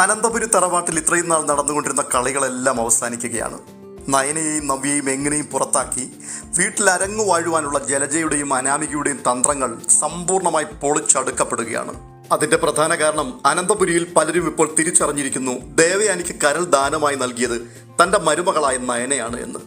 അനന്തപുരി തറവാട്ടിൽ ഇത്രയും നാൾ നടന്നുകൊണ്ടിരുന്ന കളികളെല്ലാം അവസാനിക്കുകയാണ്. നയനയെയും നവ്യയും എങ്ങനെയും പുറത്താക്കി വീട്ടിൽ അരങ്ങു വാഴുവാനുള്ള ജലജയുടെയും അനാമികയുടെയും തന്ത്രങ്ങൾ സമ്പൂർണമായി പൊളിച്ചടുക്കപ്പെടുകയാണ്. അതിന്റെ പ്രധാന കാരണം അനന്തപുരിയിൽ പലരും ഇപ്പോൾ തിരിച്ചറിഞ്ഞിരിക്കുന്നു ദേവയാനിക്ക് കരൾ ദാനമായി നൽകിയത് തന്റെ മരുമകളായ നയനയാണ് എന്ന്.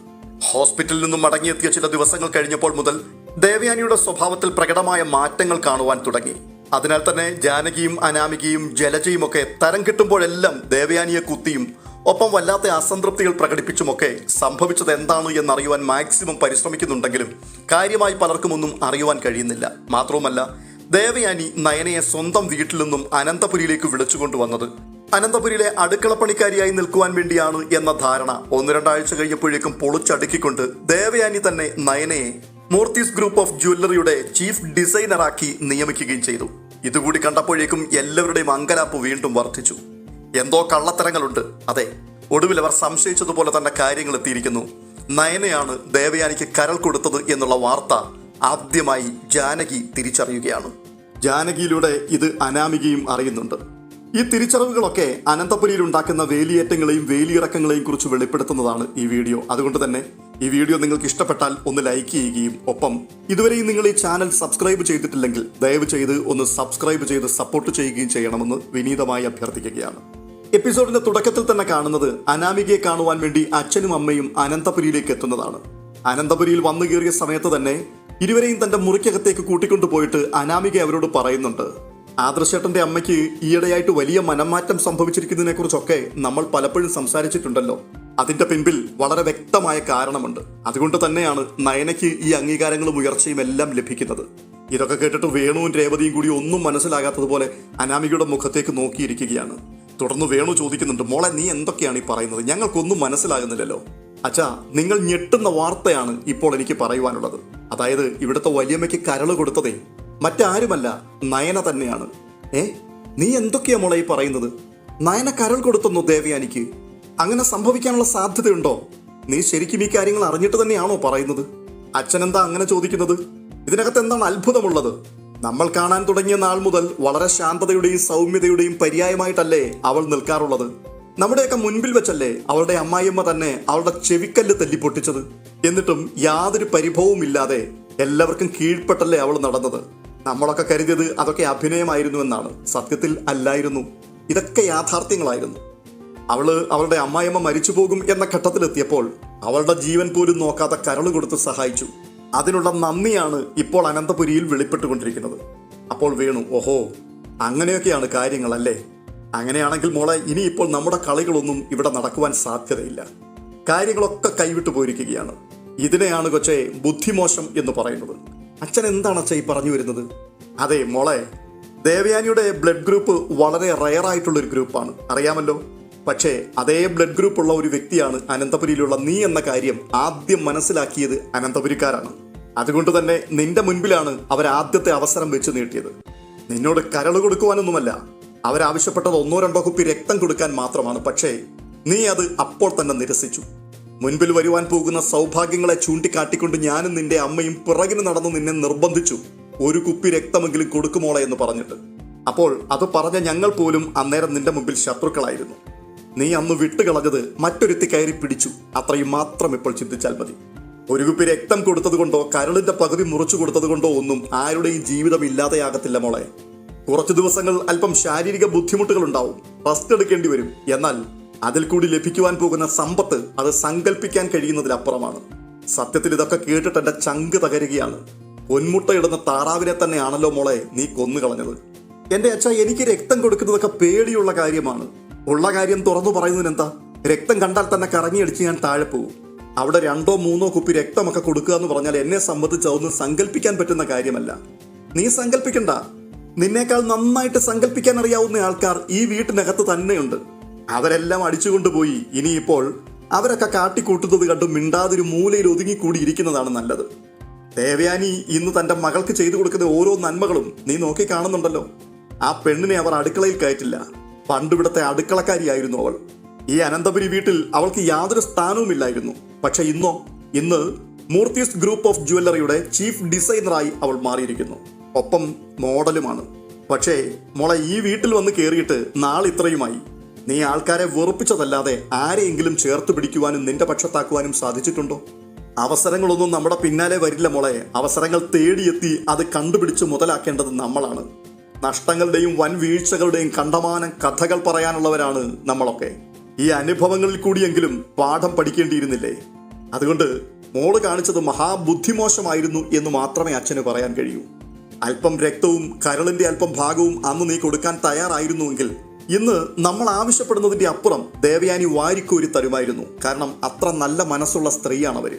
ഹോസ്പിറ്റലിൽ നിന്നും മടങ്ങിയെത്തിയ ചില ദിവസങ്ങൾ കഴിഞ്ഞപ്പോൾ മുതൽ ദേവയാനിയുടെ സ്വഭാവത്തിൽ പ്രകടമായ മാറ്റങ്ങൾ കാണുവാൻ തുടങ്ങി. അതിനാൽ തന്നെ ജാനകിയും അനാമികയും ജലജയും ഒക്കെ തരം കിട്ടുമ്പോഴെല്ലാം ദേവയാനിയെ കുത്തിയും ഒപ്പം വല്ലാത്ത അസംതൃപ്തികൾ പ്രകടിപ്പിച്ചുമൊക്കെ സംഭവിച്ചത് എന്താണ് എന്നറിയുവാൻ മാക്സിമം പരിശ്രമിക്കുന്നുണ്ടെങ്കിലും കാര്യമായി പലർക്കും ഒന്നും അറിയുവാൻ കഴിയുന്നില്ല. മാത്രവുമല്ല ദേവയാനി നയനയെ സ്വന്തം വീട്ടിൽ നിന്നും അനന്തപുരിയിലേക്ക് വിളിച്ചുകൊണ്ടുവന്നത് അനന്തപുരിയിലെ അടുക്കളപ്പണിക്കാരിയായി നിൽക്കുവാൻ വേണ്ടിയാണ് എന്ന ധാരണ ഒന്ന് രണ്ടാഴ്ച കഴിഞ്ഞപ്പോഴേക്കും പൊളിച്ചടുക്കിക്കൊണ്ട് ദേവയാനി തന്നെ നയനയെ മൂർത്തീസ് ഗ്രൂപ്പ് ഓഫ് ജ്വല്ലറിയുടെ ചീഫ് ഡിസൈനറാക്കി നിയമിക്കുകയും ചെയ്തു. ഇതുകൂടി കണ്ടപ്പോഴേക്കും എല്ലാവരുടെയും അങ്കലാപ്പ് വീണ്ടും വർദ്ധിച്ചു. എന്തോ കള്ളത്തരങ്ങളുണ്ട്. അതെ ഒടുവിൽ അവർ സംശയിച്ചതുപോലെ തന്നെ കാര്യങ്ങൾ എത്തിയിരിക്കുന്നു. നയനയാണ് ദേവയാനിക്ക് കരൾ കൊടുത്തത് എന്നുള്ള വാർത്ത ആദ്യമായി ജാനകി തിരിച്ചറിയുകയാണ്. ജാനകിയിലൂടെ ഇത് അനാമികയും അറിയുന്നുണ്ട്. ഈ തിരിച്ചറിവുകളൊക്കെ അനന്തപുരിയിൽ ഉണ്ടാക്കുന്ന വേലിയേറ്റങ്ങളെയും വേലിയിറക്കങ്ങളെയും കുറിച്ച് വെളിപ്പെടുത്തുന്നതാണ് ഈ വീഡിയോ. അതുകൊണ്ട് തന്നെ ഈ വീഡിയോ നിങ്ങൾക്ക് ഇഷ്ടപ്പെട്ടാൽ ഒന്ന് ലൈക്ക് ചെയ്യുകയും ഒപ്പം ഇതുവരെയും നിങ്ങൾ ഈ ചാനൽ സബ്സ്ക്രൈബ് ചെയ്തിട്ടില്ലെങ്കിൽ ദയവ് ചെയ്ത് ഒന്ന് സബ്സ്ക്രൈബ് ചെയ്ത് സപ്പോർട്ട് ചെയ്യുകയും ചെയ്യണമെന്ന് വിനീതമായി അഭ്യർത്ഥിക്കുകയാണ്. എപ്പിസോഡിന്റെ തുടക്കത്തിൽ തന്നെ കാണുന്നത് അനാമികയെ കാണുവാൻ വേണ്ടി അച്ഛനും അമ്മയും അനന്തപുരിയിലേക്ക് എത്തുന്നതാണ്. അനന്തപുരിയിൽ വന്നു കയറിയ സമയത്ത് തന്നെ ഇരുവരെയും തന്റെ മുറിക്കകത്തേക്ക് കൂട്ടിക്കൊണ്ടുപോയിട്ട് അനാമിക അവരോട് പറയുന്നുണ്ട് ആദർശേട്ടന്റെ അമ്മയ്ക്ക് ഈയിടെയായിട്ട് വലിയ മനംമാറ്റം സംഭവിച്ചിരിക്കുന്നതിനെ കുറിച്ചൊക്കെ നമ്മൾ പലപ്പോഴും സംസാരിച്ചിട്ടുണ്ടല്ലോ. അതിന്റെ പിൻപിൽ വളരെ വ്യക്തമായ കാരണമുണ്ട്. അതുകൊണ്ട് തന്നെയാണ് നയനയ്ക്ക് ഈ അംഗീകാരങ്ങളും ഉയർച്ചയും എല്ലാം ലഭിക്കുന്നത്. ഇതൊക്കെ കേട്ടിട്ട് വേണുവും രേവതിയും കൂടി ഒന്നും മനസ്സിലാകാത്തതുപോലെ അനാമികയുടെ മുഖത്തേക്ക് നോക്കിയിരിക്കുകയാണ്. തുടർന്ന് വേണു ചോദിക്കുന്നുണ്ട് മോളെ നീ എന്തൊക്കെയാണ് ഈ പറയുന്നത്? ഞങ്ങൾക്കൊന്നും മനസ്സിലാകുന്നില്ലല്ലോ. അച്ഛാ നിങ്ങൾ ഞെട്ടുന്ന വാർത്തയാണ് ഇപ്പോൾ എനിക്ക് പറയുവാനുള്ളത്. അതായത് ഇവിടുത്തെ വലിയമ്മയ്ക്ക് കരൾ കൊടുത്തതേ മറ്റാരുമല്ല നയന തന്നെയാണ്. ഏ? നീ എന്തൊക്കെയാ മോളെ ഈ പറയുന്നത്? നയന കരൾ കൊടുത്തുന്നു ദേവയാനിക്ക് അങ്ങനെ സംഭവിക്കാനുള്ള സാധ്യതയുണ്ടോ? നീ ശരിക്കും ഈ കാര്യങ്ങൾ അറിഞ്ഞിട്ട് തന്നെയാണോ പറയുന്നത്? അച്ഛനെന്താ അങ്ങനെ ചോദിക്കുന്നത്? ഇതിനകത്ത് എന്താണ് അത്ഭുതമുള്ളത്? നമ്മൾ കാണാൻ തുടങ്ങിയ നാൾ മുതൽ വളരെ ശാന്തതയുടെയും സൗമ്യതയുടെയും പര്യായമായിട്ടല്ലേ അവൾ നിൽക്കാറുള്ളത്? നമ്മുടെയൊക്കെ മുൻപിൽ വെച്ചല്ലേ അവളുടെ അമ്മായിയമ്മ തന്നെ അവളുടെ ചെവിക്കല്ല് തല്ലിപ്പൊട്ടിച്ചത്? എന്നിട്ടും യാതൊരു പരിഭവവും ഇല്ലാതെ എല്ലാവർക്കും കീഴ്പ്പെട്ടല്ലേ അവൾ നടന്നത്? നമ്മളൊക്കെ കരുതിയത് അതൊക്കെ അഭിനയമായിരുന്നു എന്നാണ് സത്യത്തിൽ അല്ലായിരുന്നു. ഇതൊക്കെ യാഥാർത്ഥ്യങ്ങളായിരുന്നു. അവൾ അവളുടെ അമ്മായിയമ്മ മരിച്ചു പോകും എന്ന ഘട്ടത്തിലെത്തിയപ്പോൾ അവളുടെ ജീവൻ പോലും നോക്കാതെ കരൾ കൊടുത്ത് സഹായിച്ചു. അതിനുള്ള നന്ദിയാണ് ഇപ്പോൾ അനന്തപുരിയിൽ വെളിപ്പെട്ടുകൊണ്ടിരിക്കുന്നത്. അപ്പോൾ വേണു ഓഹോ അങ്ങനെയൊക്കെയാണ് കാര്യങ്ങളല്ലേ? അങ്ങനെയാണെങ്കിൽ മോളെ ഇനിയിപ്പോൾ നമ്മുടെ കളികളൊന്നും ഇവിടെ നടക്കുവാൻ സാധ്യതയില്ല. കാര്യങ്ങളൊക്കെ കൈവിട്ടു പോയിരിക്കുകയാണ്. ഇതിനെയാണ് കൊച്ചേ ബുദ്ധിമോശം എന്ന് പറയുന്നത്. അച്ഛൻ എന്താണ് അച്ഛൻ ഈ പറഞ്ഞു വരുന്നത്? അതെ മോളെ ദേവയാനിയുടെ ബ്ലഡ് ഗ്രൂപ്പ് വളരെ റയർ ആയിട്ടുള്ള ഒരു ഗ്രൂപ്പാണ്. അറിയാമല്ലോ? പക്ഷേ അതേ ബ്ലഡ് ഗ്രൂപ്പ് ഉള്ള ഒരു വ്യക്തിയാണ് അനന്തപുരിയിലുള്ള നീ എന്ന കാര്യം ആദ്യം മനസ്സിലാക്കിയത് അനന്തപുരിക്കാരാണ്. അതുകൊണ്ട് തന്നെ നിന്റെ മുൻപിലാണ് അവർ ആദ്യത്തെ അവസരം വെച്ച് നീട്ടിയത്. നിന്നോട് കരൾ കൊടുക്കുവാനൊന്നുമല്ല. അവരാവശ്യപ്പെട്ടത് ഒന്നോ രണ്ടോ കുപ്പി രക്തം കൊടുക്കാൻ മാത്രമാണ്. പക്ഷേ നീ അത് അപ്പോൾ തന്നെ നിരസിച്ചു. മുൻപിൽ വരുവാൻ പോകുന്ന സൗഭാഗ്യങ്ങളെ ചൂണ്ടിക്കാട്ടിക്കൊണ്ട് ഞാനും നിന്റെ അമ്മയും പിറകിന് നടന്ന് നിന്നെ നിർബന്ധിച്ചു. ഒരു കുപ്പി രക്തമെങ്കിലും കൊടുക്കുമോളെ എന്ന് പറഞ്ഞിട്ട്. അപ്പോൾ അത് പറഞ്ഞ ഞങ്ങൾ പോലും അന്നേരം നിന്റെ മുമ്പിൽ ശത്രുക്കളായിരുന്നു. നീ അന്ന് വിട്ടുകളഞ്ഞത് മറ്റൊരുത്തി കയറി പിടിച്ചു. അത്രയും മാത്രം ഇപ്പോൾ ചിന്തിച്ചാൽ മതി. ഒരു കുപ്പി രക്തം കൊടുത്തതുകൊണ്ടോ കരളിന്റെ പകുതി മുറിച്ചു കൊടുത്തതുകൊണ്ടോ ഒന്നും ആരുടെയും ജീവിതം ഇല്ലാതെയാകത്തില്ല മോളെ. കുറച്ചു ദിവസങ്ങൾ അല്പം ശാരീരിക ബുദ്ധിമുട്ടുകൾ ഉണ്ടാവും റെസ്റ്റ് എടുക്കേണ്ടി വരും. എന്നാൽ അതിൽ കൂടി ലഭിക്കുവാൻ പോകുന്ന സമ്പത്ത് അത് സങ്കല്പിക്കാൻ കഴിയുന്നതിലപ്പുറമാണ്. സത്യത്തിൽ ഇതൊക്കെ കേട്ടിട്ട് എന്റെ ചങ്ക് തകരുകയാണ്. പൊന്മുട്ടയിടുന്ന താറാവിനെ തന്നെയാണല്ലോ മോളെ നീ കൊന്നു കളഞ്ഞത് എന്റെ അച്ഛ എനിക്ക് രക്തം കൊടുക്കുന്നതൊക്കെ പേടിയുള്ള കാര്യമാണ്. ഉള്ള കാര്യം തുറന്നു പറയുന്നതിന് എന്താ രക്തം കണ്ടാൽ തന്നെ കറങ്ങിയടിച്ച് ഞാൻ താഴെ പോകും. അവിടെ രണ്ടോ മൂന്നോ കുപ്പി രക്തമൊക്കെ കൊടുക്കുക എന്ന് പറഞ്ഞാൽ എന്നെ സംബന്ധിച്ച് അതൊന്നും സങ്കല്പിക്കാൻ പറ്റുന്ന കാര്യമല്ല. നീ സങ്കല്പിക്കണ്ട നിന്നേക്കാൾ നന്നായിട്ട് സങ്കല്പിക്കാൻ അറിയാവുന്ന ആൾക്കാർ ഈ വീട്ടിനകത്ത് തന്നെയുണ്ട്. അവരെല്ലാം അടിച്ചുകൊണ്ടുപോയി. ഇനിയിപ്പോൾ അവരൊക്കെ കാട്ടിക്കൂട്ടുന്നത് കണ്ട് മിണ്ടാതൊരു മൂലയിൽ ഒതുങ്ങിക്കൂടി ഇരിക്കുന്നതാണ് നല്ലത്. ദേവയാനി ഇന്ന് തന്റെ മകൾക്ക് ചെയ്തു കൊടുക്കുന്ന ഓരോ നന്മകളും നീ നോക്കി കാണുന്നുണ്ടല്ലോ. ആ പെണ്ണിനെ അവർ അടുക്കളയിൽ കയറ്റില്ല. പണ്ടിവിടുത്തെ അടുക്കളക്കാരിയായിരുന്നു അവൾ. ഈ അനന്തപുരി വീട്ടിൽ അവൾക്ക് യാതൊരു സ്ഥാനവുമില്ലായിരുന്നു. പക്ഷെ ഇന്നോ ഇന്ന് മൂർത്തീസ് ഗ്രൂപ്പ് ഓഫ് ജുവല്ലറിയുടെ ചീഫ് ഡിസൈനറായി അവൾ മാറിയിരിക്കുന്നു. ഒപ്പം മോഡലുമാണ്. പക്ഷേ മോളെ ഈ വീട്ടിൽ വന്ന് കയറിയിട്ട് നാളിത്രയുമായി. നീ ആൾക്കാരെ വെറുപ്പിച്ചതല്ലാതെ ആരെയെങ്കിലും ചേർത്ത് പിടിക്കുവാനും നിന്റെ പക്ഷത്താക്കുവാനും സാധിച്ചിട്ടുണ്ടോ? അവസരങ്ങളൊന്നും നമ്മുടെ പിന്നാലെ വരില്ല മോളെ. അവസരങ്ങൾ തേടിയെത്തി അത് കണ്ടുപിടിച്ച് മുതലാക്കേണ്ടത് നമ്മളാണ്. നഷ്ടങ്ങളുടെയും വൻ വീഴ്ചകളുടെയും കണ്ടമാനം കഥകൾ പറയാനുള്ളവരാണ് നമ്മളൊക്കെ. ഈ അനുഭവങ്ങളിൽ കൂടിയെങ്കിലും പാഠം പഠിക്കേണ്ടിയിരുന്നില്ലേ? അതുകൊണ്ട് മോൾ കാണിച്ചത് മഹാബുദ്ധിമോശമായിരുന്നു എന്ന് മാത്രമേ അച്ഛന് പറയാൻ കഴിയൂ. അല്പം രക്തവും കരളിന്റെ അല്പം ഭാഗവും അന്ന് നീ കൊടുക്കാൻ തയ്യാറായിരുന്നുവെങ്കിൽ ഇന്ന് നമ്മൾ ആവശ്യപ്പെടുന്നതിന്റെ അപ്പുറം ദേവയാനി വാരിക്കോരി തരുമായിരുന്നു. കാരണം അത്ര നല്ല മനസ്സുള്ള സ്ത്രീയാണ് അവർ.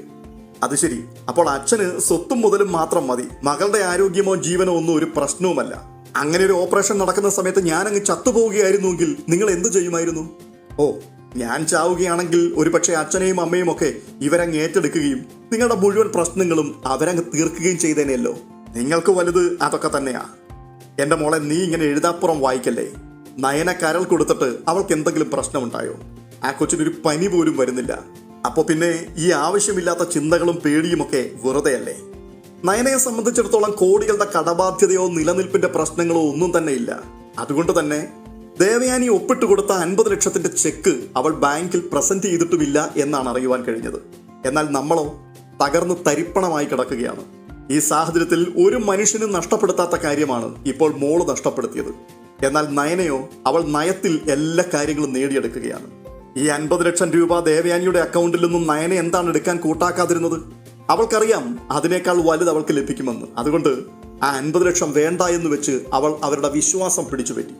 അത് ശരി. അപ്പോൾ അച്ഛന് സ്വത്തും മുതലും മാത്രം മതി. മകളുടെ ആരോഗ്യമോ ജീവനോ ഒന്നും ഒരു പ്രശ്നവുമല്ല. അങ്ങനെ ഒരു ഓപ്പറേഷൻ നടക്കുന്ന സമയത്ത് ഞാൻ അങ്ങ് ചത്തുപോവുകയായിരുന്നുവെങ്കിൽ നിങ്ങൾ എന്ത് ചെയ്യുമായിരുന്നു? ഓ ഞാൻ ചാവുകയാണെങ്കിൽ ഒരുപക്ഷെ അച്ഛനെയും അമ്മയും ഒക്കെ ഇവരങ്ങ് ഏറ്റെടുക്കുകയും നിങ്ങളുടെ മുഴുവൻ പ്രശ്നങ്ങളും അവരങ്ങ് തീർക്കുകയും ചെയ്തേനെയല്ലോ. നിങ്ങൾക്ക് വലുത് അതൊക്കെ തന്നെയാ. എന്റെ മോളെ നീ ഇങ്ങനെ എഴുതാപ്പുറം വായിക്കല്ലേ? നയന കരൾ കൊടുത്തിട്ട് അവൾക്ക് എന്തെങ്കിലും പ്രശ്നമുണ്ടായോ? ആ കൊച്ചിനൊരു പനി പോലും വരുന്നില്ല. അപ്പൊ പിന്നെ ഈ ആവശ്യമില്ലാത്ത ചിന്തകളും പേടിയുമൊക്കെ വെറുതെയല്ലേ? നയനയെ സംബന്ധിച്ചിടത്തോളം കോടികളുടെ കടബാധ്യതയോ നിലനിൽപ്പിന്റെ പ്രശ്നങ്ങളോ ഒന്നും തന്നെ ഇല്ല. അതുകൊണ്ട് തന്നെ ദേവയാനി ഒപ്പിട്ട് കൊടുത്ത അൻപത് ലക്ഷത്തിന്റെ ചെക്ക് അവൾ ബാങ്കിൽ പ്രസന്റ് ചെയ്തിട്ടുമില്ല എന്നാണ് അറിയുവാൻ കഴിഞ്ഞത്. എന്നാൽ നമ്മളോ തകർന്ന് തരിപ്പണമായി കിടക്കുകയാണ്. ഈ സാഹചര്യത്തിൽ ഒരു മനുഷ്യനും നഷ്ടപ്പെടുത്താത്ത കാര്യമാണ് ഇപ്പോൾ മോൾ നഷ്ടപ്പെടുത്തിയത്. എന്നാൽ നയനയോ അവൾ നയത്തിൽ എല്ലാ കാര്യങ്ങളും നേടിയെടുക്കുകയാണ്. ഈ അൻപത് ലക്ഷം രൂപ ദേവയാനിയുടെ അക്കൗണ്ടിൽ നിന്നും നയന എന്താണ് എടുക്കാൻ കൂട്ടാക്കാതിരുന്നത്? അവൾക്കറിയാം അതിനേക്കാൾ വലുത് അവൾക്ക് ലഭിക്കുമെന്ന്. അതുകൊണ്ട് ആ അൻപത് ലക്ഷം വേണ്ട എന്ന് വെച്ച് അവൾ അവരുടെ വിശ്വാസം പിടിച്ചുപറ്റി.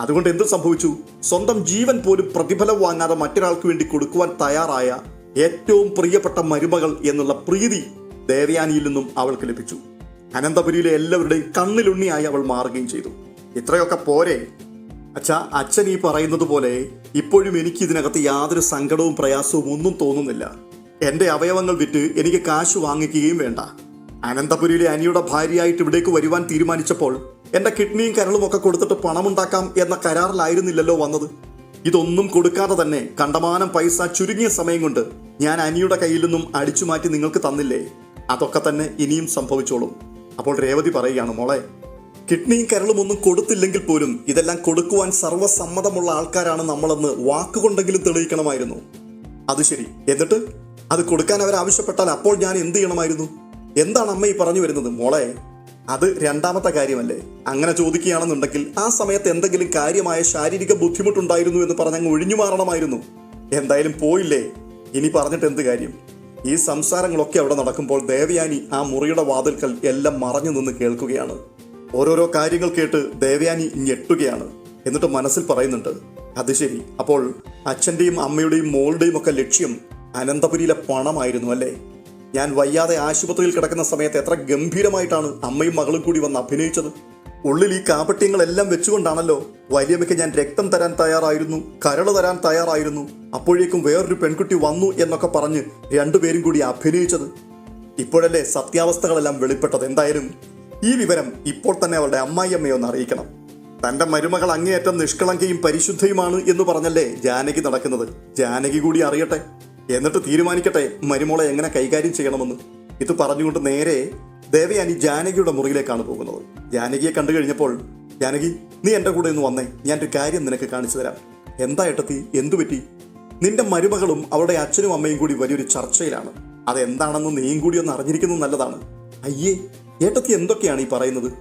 അതുകൊണ്ട് എന്ത് സംഭവിച്ചു? സ്വന്തം ജീവൻ പോലും പ്രതിഫലം വാങ്ങാതെ മറ്റൊരാൾക്ക് വേണ്ടി കൊടുക്കുവാൻ തയ്യാറായ ഏറ്റവും പ്രിയപ്പെട്ട മരുമകൾ എന്നുള്ള പ്രീതി ദേവയാനിയിൽ നിന്നും അവൾക്ക് ലഭിച്ചു. അനന്തപുരിയിലെ എല്ലാവരുടെയും കണ്ണിലുണ്ണിയായി അവൾ മാറുകയും ചെയ്തു. ഇത്രയൊക്കെ പോരെ. അച്ഛാ അച്ഛൻ ഈ പറയുന്നത് പോലെ ഇപ്പോഴും എനിക്ക് ഇതിനകത്ത് യാതൊരു സങ്കടവും പ്രയാസവും ഒന്നും തോന്നുന്നില്ല. എന്റെ അവയവങ്ങൾ വിറ്റ് എനിക്ക് കാശ് വാങ്ങിക്കുകയും വേണ്ട. അനന്തപുരിയിലെ അനിയുടെ ഭാര്യയായിട്ട് ഇവിടേക്ക് വരുവാൻ തീരുമാനിച്ചപ്പോൾ എന്റെ കിഡ്നിയും കരളും ഒക്കെ കൊടുത്തിട്ട് പണമുണ്ടാക്കാം എന്ന കരാറിലായിരുന്നില്ലല്ലോ വന്നത്. ഇതൊന്നും കൊടുക്കാതെ തന്നെ കണ്ടമാനം പൈസ ചുരുങ്ങിയ സമയം കൊണ്ട് ഞാൻ അനിയുടെ കയ്യിൽ നിന്നും അടിച്ചു മാറ്റി നിങ്ങൾക്ക് തന്നില്ലേ? അതൊക്കെ തന്നെ ഇനിയും സംഭവിച്ചോളും. അപ്പോൾ രേവതി പറയുകയാണ് മോളെ കിഡ്നിയും കരളും ഒന്നും കൊടുത്തില്ലെങ്കിൽ പോലും ഇതെല്ലാം കൊടുക്കുവാൻ സർവസമ്മതമുള്ള ആൾക്കാരാണ് നമ്മളെന്ന് വാക്കുകൊണ്ടെങ്കിലും തെളിയിക്കണമായിരുന്നു. അത് ശരി. എന്നിട്ട്? അത് കൊടുക്കാൻ അവർ ആവശ്യപ്പെട്ടാൽ അപ്പോൾ ഞാൻ എന്ത് ചെയ്യണമായിരുന്നു? എന്താണ് അമ്മ ഈ പറഞ്ഞു വരുന്നത്? മോളെ അത് രണ്ടാമത്തെ കാര്യമല്ലേ? അങ്ങനെ ചോദിക്കുകയാണെന്നുണ്ടെങ്കിൽ ആ സമയത്ത് എന്തെങ്കിലും കാര്യമായ ശാരീരിക ബുദ്ധിമുട്ടുണ്ടായിരുന്നു എന്ന് പറഞ്ഞങ്ങ് ഒഴിഞ്ഞു മാറണമായിരുന്നു. എന്തായാലും പോയില്ലേ? ഇനി പറഞ്ഞിട്ട് എന്ത് കാര്യം? ഈ സംസാരങ്ങളൊക്കെ അവിടെ നടക്കുമ്പോൾ ദേവയാനി ആ മുറിയുടെ വാതിൽക്കൽ എല്ലാം മറഞ്ഞു നിന്ന് കേൾക്കുകയാണ്. ഓരോരോ കാര്യങ്ങൾ കേട്ട് ദേവയാനി ഞെട്ടുകയാണ് എന്നിട്ട് മനസ്സിൽ പറയുന്നുണ്ട് അത് ശരി. അപ്പോൾ അച്ഛന്റെയും അമ്മയുടെയും മോളുടെയും ഒക്കെ ലക്ഷ്യം അനന്തപുരിയിലെ പണമായിരുന്നു അല്ലേ? ഞാൻ വയ്യാതെ ആശുപത്രിയിൽ കിടക്കുന്ന സമയത്ത് എത്ര ഗംഭീരമായിട്ടാണ് അമ്മയും മകളും കൂടി വന്ന് അഭിനയിച്ചത്. ഉള്ളിൽ ഈ കാപട്യങ്ങളെല്ലാം വെച്ചുകൊണ്ടാണല്ലോ വലിയമ്മയ്ക്ക് ഞാൻ രക്തം തരാൻ തയ്യാറായിരുന്നു കരൾ തരാൻ തയ്യാറായിരുന്നു. അപ്പോഴേക്കും വേറൊരു പെൺകുട്ടി വന്നു എന്നൊക്കെ പറഞ്ഞ് രണ്ടുപേരും കൂടി അഭിനയിച്ചത്. ഇപ്പോഴല്ലേ സത്യാവസ്ഥകളെല്ലാം വെളിപ്പെട്ടത്. എന്തായാലും ഈ വിവരം ഇപ്പോൾ തന്നെ അവളുടെ അമ്മായിയമ്മയെ ഒന്ന് അറിയിക്കണം. തന്റെ മരുമകൾ അങ്ങേയറ്റം നിഷ്കളങ്കയും പരിശുദ്ധയുമാണ് എന്ന് പറഞ്ഞല്ലേ ജാനകി നടക്കുന്നത്? ജാനകി കൂടി അറിയട്ടെ. എന്നിട്ട് തീരുമാനിക്കട്ടെ മരുമോളെ എങ്ങനെ കൈകാര്യം ചെയ്യണമെന്ന്. ഇത് പറഞ്ഞുകൊണ്ട് നേരെ ദേവയാനി ജാനകിയുടെ മുറിയിലേക്കാണ് പോകുന്നത്. ജാനകിയെ കണ്ടു കഴിഞ്ഞപ്പോൾ ജാനകി നീ എന്റെ കൂടെ ഒന്ന് വന്നേ. ഒരു കാര്യം നിനക്ക് കാണിച്ചു തരാം. എന്താ ഏട്ടത്തി? എന്തു പറ്റി? നിന്റെ മരുമകളും അവളുടെ അച്ഛനും അമ്മയും കൂടി വലിയൊരു ചർച്ചയിലാണ്. അതെന്താണെന്ന് നീയും കൂടി ഒന്ന് അറിഞ്ഞിരിക്കുന്നത് നല്ലതാണ്. അയ്യേ ഏട്ടത്തി എന്തൊക്കെയാണ് ഈ പറയുന്നത്?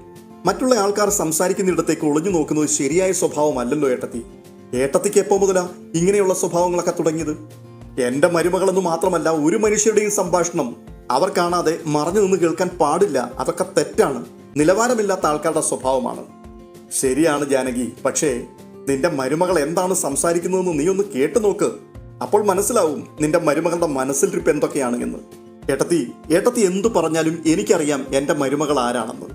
മറ്റുള്ള ആൾക്കാർ സംസാരിക്കുന്നിടത്തേക്ക് ഒളിഞ്ഞു നോക്കുന്നത് ശരിയായ സ്വഭാവമല്ലല്ലോ ഏട്ടത്തി. ഏട്ടത്തിക്ക് എപ്പോ മുതലാ ഇങ്ങനെയുള്ള സ്വഭാവങ്ങളൊക്കെ തുടങ്ങിയത്? എന്റെ മരുമകളെന്ന് മാത്രമല്ല ഒരു മനുഷ്യരുടെയും സംഭാഷണം അവർ കാണാതെ മറഞ്ഞു നിന്ന് കേൾക്കാൻ പാടില്ല. അതൊക്കെ തെറ്റാണ്. നിലവാരമില്ലാത്ത ആൾക്കാരുടെ സ്വഭാവമാണ്. ശരിയാണ് ജാനകി പക്ഷേ നിന്റെ മരുമകൾ എന്താണ് സംസാരിക്കുന്നതെന്ന് നീ ഒന്ന് കേട്ടു നോക്ക്. അപ്പോൾ മനസ്സിലാവും നിന്റെ മരുമകളുടെ മനസ്സിലിരിപ്പ് എന്തൊക്കെയാണ് എന്ന്. ഏട്ടത്തി ഏട്ടത്തി എന്തു പറഞ്ഞാലും എനിക്കറിയാം എന്റെ മരുമകൾ ആരാണെന്ന്.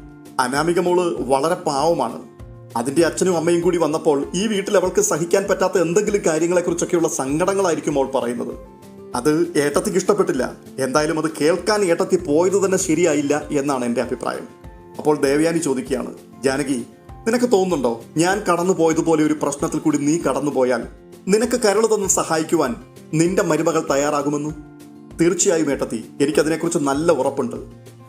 അനാമിക മോൾ വളരെ പാവമാണ്. അതിന്റെ അച്ഛനും അമ്മയും കൂടി വന്നപ്പോൾ ഈ വീട്ടിൽ അവൾക്ക് സഹിക്കാൻ പറ്റാത്ത എന്തെങ്കിലും കാര്യങ്ങളെക്കുറിച്ചൊക്കെയുള്ള സങ്കടങ്ങളായിരിക്കും അവൾ പറയുന്നത്. അത് ഏട്ടത്തിക്ക് ഇഷ്ടപ്പെട്ടില്ല. എന്തായാലും അത് കേൾക്കാൻ ഏട്ടത്തി പോയത് തന്നെ ശരിയായില്ല എന്നാണ് എന്റെ അഭിപ്രായം. അപ്പോൾ ദേവയാനി ചോദിക്കുകയാണ് ജാനകി നിനക്ക് തോന്നുന്നുണ്ടോ? ഞാൻ കടന്നു പോയതുപോലെ ഒരു പ്രശ്നത്തിൽ കൂടി നീ കടന്നുപോയാൽ നിനക്ക് കരൾ സഹായിക്കുവാൻ നിന്റെ മരുമകൾ തയ്യാറാകുമെന്ന്? തീർച്ചയായും ഏട്ടത്തി എനിക്കതിനെക്കുറിച്ച് നല്ല ഉറപ്പുണ്ട്.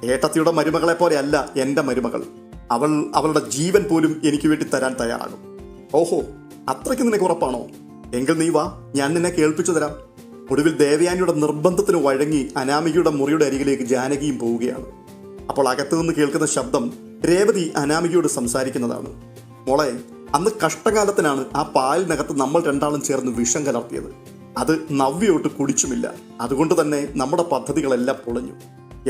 ഏട്ടത്തിയുടെ മരുമകളെ പോലെയല്ല എന്റെ മരുമകൾ. അവൾ അവളുടെ ജീവൻ പോലും എനിക്ക് വേണ്ടി തരാൻ തയ്യാറാകും. ഓഹോ അത്രയ്ക്ക് നിനക്ക് ഉറപ്പാണോ? എങ്കിൽ നീ വാ ഞാൻ നിന്നെ കേൾപ്പിച്ചു തരാം. ഒടുവിൽ ദേവയാനിയുടെ നിർബന്ധത്തിന് വഴങ്ങി അനാമികയുടെ മുറിയുടെ അരികിലേക്ക് ജാനകിയും പോവുകയാണ്. അപ്പോൾ അകത്തു നിന്ന് കേൾക്കുന്ന ശബ്ദം രേവതി അനാമികയോട് സംസാരിക്കുന്നതാണ്. മോളെ അന്ന് കഷ്ടകാലത്തിനാണ് ആ പാലിനകത്ത് നമ്മൾ രണ്ടാളും ചേർന്ന് വിഷം കലർത്തിയത്. അത് നവ്യോട്ട് കുടിച്ചുമില്ല. അതുകൊണ്ട് തന്നെ നമ്മുടെ പദ്ധതികളെല്ലാം പൊളിഞ്ഞു.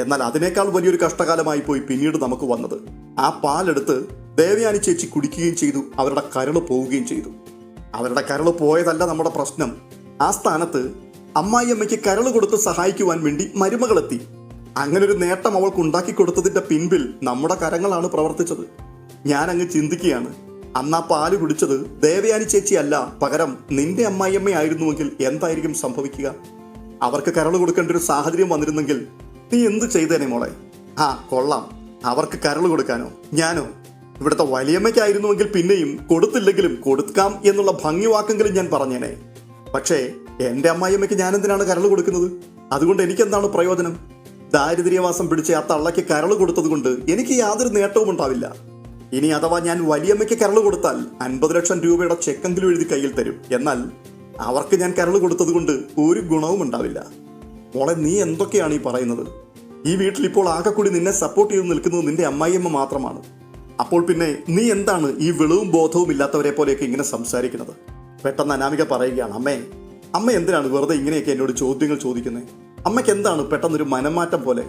എന്നാൽ അതിനേക്കാൾ വലിയൊരു കഷ്ടകാലമായി പോയി പിന്നീട് നമുക്ക് വന്നത്. ആ പാലെടുത്ത് ദേവയാനി ചേച്ചി കുടിക്കുകയും ചെയ്തു അവരുടെ കരൾ പോവുകയും ചെയ്തു. അവരുടെ കരൾ പോയതല്ല നമ്മുടെ പ്രശ്നം. ആ സ്ഥാനത്ത് അമ്മായിയമ്മയ്ക്ക് കരൾ കൊടുത്ത് സഹായിക്കുവാൻ വേണ്ടി മരുമകളെത്തി. അങ്ങനെ ഒരു നേട്ടം അവൾക്ക് ഉണ്ടാക്കി കൊടുത്തതിന്റെ പിൻപിൽ നമ്മുടെ കരങ്ങളാണ് പ്രവർത്തിച്ചത്. ഞാൻ അങ്ങ് ചിന്തിക്കുകയാണ്. അന്ന് പാൽ കുടിച്ചത് ദേവയാനി ചേച്ചി അല്ല. പകരം നിന്റെ അമ്മായിയമ്മയായിരുന്നുവെങ്കിൽ എന്തായിരിക്കും സംഭവിക്കുക? അവർക്ക് കരൾ കൊടുക്കേണ്ട ഒരു സാഹചര്യം വന്നിരുന്നെങ്കിൽ നീ എന്ത് ചെയ്തേനെ മോളെ? ആ കൊള്ളാം. അവർക്ക് കരൾ കൊടുക്കാനോ? ഞാനോ? ഇവിടുത്തെ വലിയമ്മയ്ക്കായിരുന്നുവെങ്കിൽ പിന്നെയും കൊടുത്തില്ലെങ്കിലും കൊടുക്കാം എന്നുള്ള ഭംഗി വാക്കെങ്കിലും ഞാൻ പറഞ്ഞേനെ. പക്ഷേ എന്റെ അമ്മായിയമ്മയ്ക്ക് ഞാൻ എന്തിനാണ് കരൾ കൊടുക്കുന്നത്? അതുകൊണ്ട് എനിക്കെന്താണ് പ്രയോജനം? ദാരിദ്ര്യവാസം പിടിച്ച് ആ തള്ളയ്ക്ക് കരൾ കൊടുത്തതുകൊണ്ട് എനിക്ക് യാതൊരു നേട്ടവും ഉണ്ടാവില്ല. ഇനി അഥവാ ഞാൻ വലിയമ്മയ്ക്ക് കരൾ കൊടുത്താൽ അൻപത് ലക്ഷം രൂപയുടെ ചെക്കെങ്കിലും എഴുതി കയ്യിൽ തരും. എന്നാൽ അവർക്ക് ഞാൻ കരൾ കൊടുത്തതുകൊണ്ട് ഒരു ഗുണവും ഉണ്ടാവില്ല. മോളെ നീ എന്തൊക്കെയാണ് ഈ പറയുന്നത്? ഈ വീട്ടിൽ ഇപ്പോൾ ആകെക്കൂടി നിന്നെ സപ്പോർട്ട് ചെയ്ത് നിൽക്കുന്നത് നിന്റെ അമ്മായിയമ്മ മാത്രമാണ്. അപ്പോൾ പിന്നെ നീ എന്താണ് ഈ വെളിവും ബോധവും ഇല്ലാത്തവരെ പോലെയൊക്കെ ഇങ്ങനെ സംസാരിക്കുന്നത്? പെട്ടെന്ന് അനാമിക പറയുകയാണ് അമ്മേ അമ്മ എന്തിനാണ് വെറുതെ ഇങ്ങനെയൊക്കെ എന്നോട് ചോദ്യങ്ങൾ ചോദിക്കുന്നത് അമ്മയ്ക്ക് എന്താണ് പെട്ടെന്നൊരു മനംമാറ്റം പോലെ?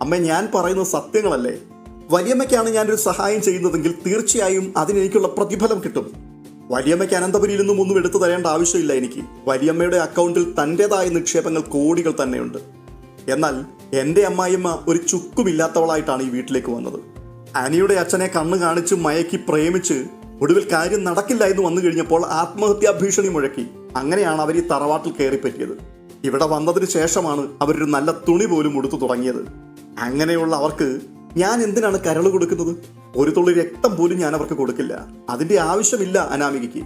അമ്മ ഞാൻ പറയുന്ന സത്യങ്ങളല്ലേ? വലിയമ്മയ്ക്കാണ് ഞാനൊരു സഹായം ചെയ്യുന്നതെങ്കിൽ തീർച്ചയായും അതിനെനിക്കുള്ള പ്രതിഫലം കിട്ടും. വലിയമ്മയ്ക്ക് അനന്തപുരിയിൽ നിന്നും ഒന്നും എടുത്തു തരേണ്ട ആവശ്യമില്ല എനിക്ക്. വലിയമ്മയുടെ അക്കൗണ്ടിൽ തന്റെതായ നിക്ഷേപങ്ങൾ കോടികൾ തന്നെയുണ്ട്. എന്നാൽ എന്റെ അമ്മായിമ്മ ഒരു ചുക്കുമില്ലാത്തവളായിട്ടാണ് ഈ വീട്ടിലേക്ക് വന്നത്. അനിയുടെ അച്ഛനെ കണ്ണു കാണിച്ച് മയക്കി പ്രേമിച്ച് ഒടുവിൽ കാര്യം നടക്കില്ല എന്ന് വന്നു കഴിഞ്ഞപ്പോൾ ആത്മഹത്യാ ഭീഷണി മുഴക്കി. അങ്ങനെയാണ് അവർ ഈ തറവാട്ടിൽ കയറിപ്പറ്റിയത്. ഇവിടെ വന്നതിന് ശേഷമാണ് അവരൊരു നല്ല തുണി പോലും ഉടുത്തു തുടങ്ങിയത്. അങ്ങനെയുള്ള അവർക്ക് ഞാൻ എന്തിനാണ് കരൾ കൊടുക്കുന്നത്? ഒരു തുള്ളി രക്തം പോലും ഞാൻ അവർക്ക് കൊടുക്കില്ല. അതിന്റെ ആവശ്യമില്ല അനാമികയ്ക്ക്.